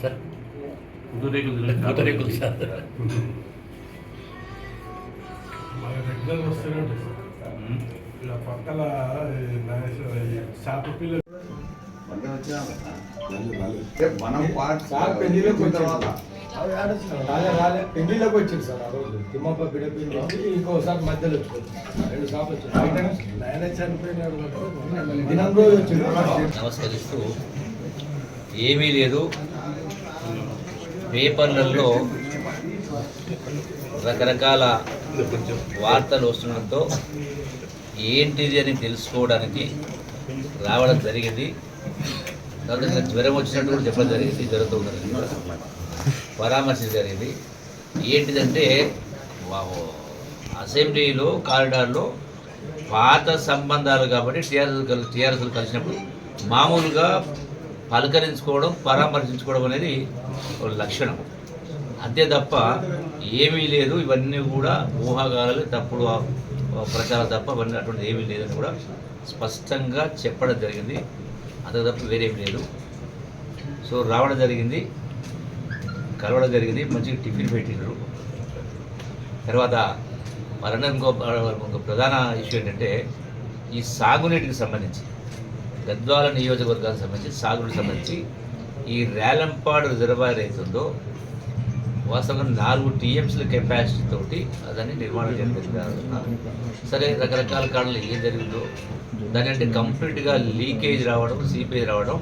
Sir. పూతరేకులు sir. Regular ఇలా పక్కల shop పిల్లలు మనం సార్ పెళ్ళిలోకి వచ్చిన తర్వాత రాలే రాలే పెళ్ళిలోకి వచ్చింది సార్ ఆ రోజు తిమ్మప్ప బిడ్డ పెళ్ళి ఇంకోసారి మధ్యలో వచ్చింది రెండు సార్లు వచ్చింది చనిపోయినాడు దినం రోజు వచ్చింది నమస్కరిస్తూ ఏమీ లేదు పేపర్లలో రకరకాల వార్తలు వస్తుండడంతో ఏంటిది అని తెలుసుకోవడానికి రావడం జరిగింది. తర్వాత జ్వరం వచ్చినట్టు కూడా చెప్పడం జరిగింది జ్వరంతో ఉన్నది. పరామర్శ జరిగింది. ఏంటిదంటే వా- అసెంబ్లీలో కారిడార్లో పాత సంబంధాలు కాబట్టి టీఆర్ఎస్ కలి టీఆర్ఎస్లు కలిసినప్పుడు మామూలుగా పలకరించుకోవడం పరామర్శించుకోవడం అనేది ఒక లక్షణం. అంతే తప్ప ఏమీ లేదు. ఇవన్నీ కూడా ఊహాగాలు తప్పుడు ఆ- ప్రచారాలు తప్ప అవన్నీ అటువంటి ఏమీ లేదని కూడా స్పష్టంగా చెప్పడం జరిగింది. అంతకు తప్ప వేరేం లేదు. సో రావడం జరిగింది. కలవడం జరిగింది. మంచిగా టిఫిన్ పెట్టినారు తర్వాత మరణం ఇంకో ఇంకో ప్రధాన ఇష్యూ ఏంటంటే ఈ సాగునీటికి సంబంధించి గద్వాల నియోజకవర్గానికి సంబంధించి సాగునీటికి సంబంధించి ఈ రేలంపాడు రిజర్వాయర్ అవుతుందో వాస్తవంగా నాలుగు టీఎంసీల కెపాసిటీ తోటి దాన్ని నిర్మాణం జరిగింది సరే రకరకాల కారణాలు ఏం జరిగిందో దాని అంటే కంప్లీట్గా లీకేజ్ రావడం సీపేజ్ రావడం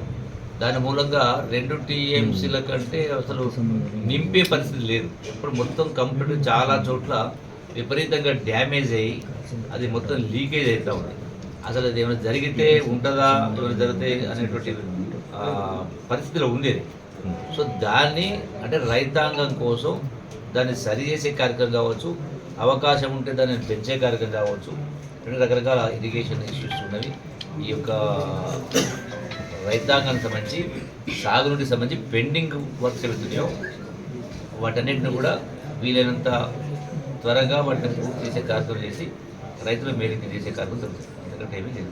దాని మూలంగా రెండు టీఎంసీల కంటే అసలు నింపే పరిస్థితి లేదు. ఇప్పుడు మొత్తం కంప్లీట్ చాలా చోట్ల విపరీతంగా డ్యామేజ్ అయ్యి అది మొత్తం లీకేజ్ అవుతూ ఉంది. అసలు అది ఏమైనా జరిగితే ఉంటుందా ఏమైనా జరిగితే అనేటువంటి పరిస్థితిలో ఉంది Hmm. సో దాన్ని అంటే రైతాంగం కోసం దాన్ని సరి చేసే కార్యక్రమం కావచ్చు అవకాశం ఉంటే దాన్ని పెంచే కార్యక్రమం కావచ్చు రెండు రకరకాల ఇరిగేషన్ ఇష్యూస్ ఉన్నవి. ఈ యొక్క రైతాంగానికి సంబంధించి సాగునీటికి సంబంధించి పెండింగ్ వర్క్స్ వెళ్తున్నాయో వాటన్నిటిని కూడా వీలైనంత త్వరగా వాటిని పూర్తి చేసే కార్యక్రమం చేసి రైతుల మేలుకి చేసే కార్యక్రమం జరుగుతుంది. ఎందుకంటే ఏమీ లేదు.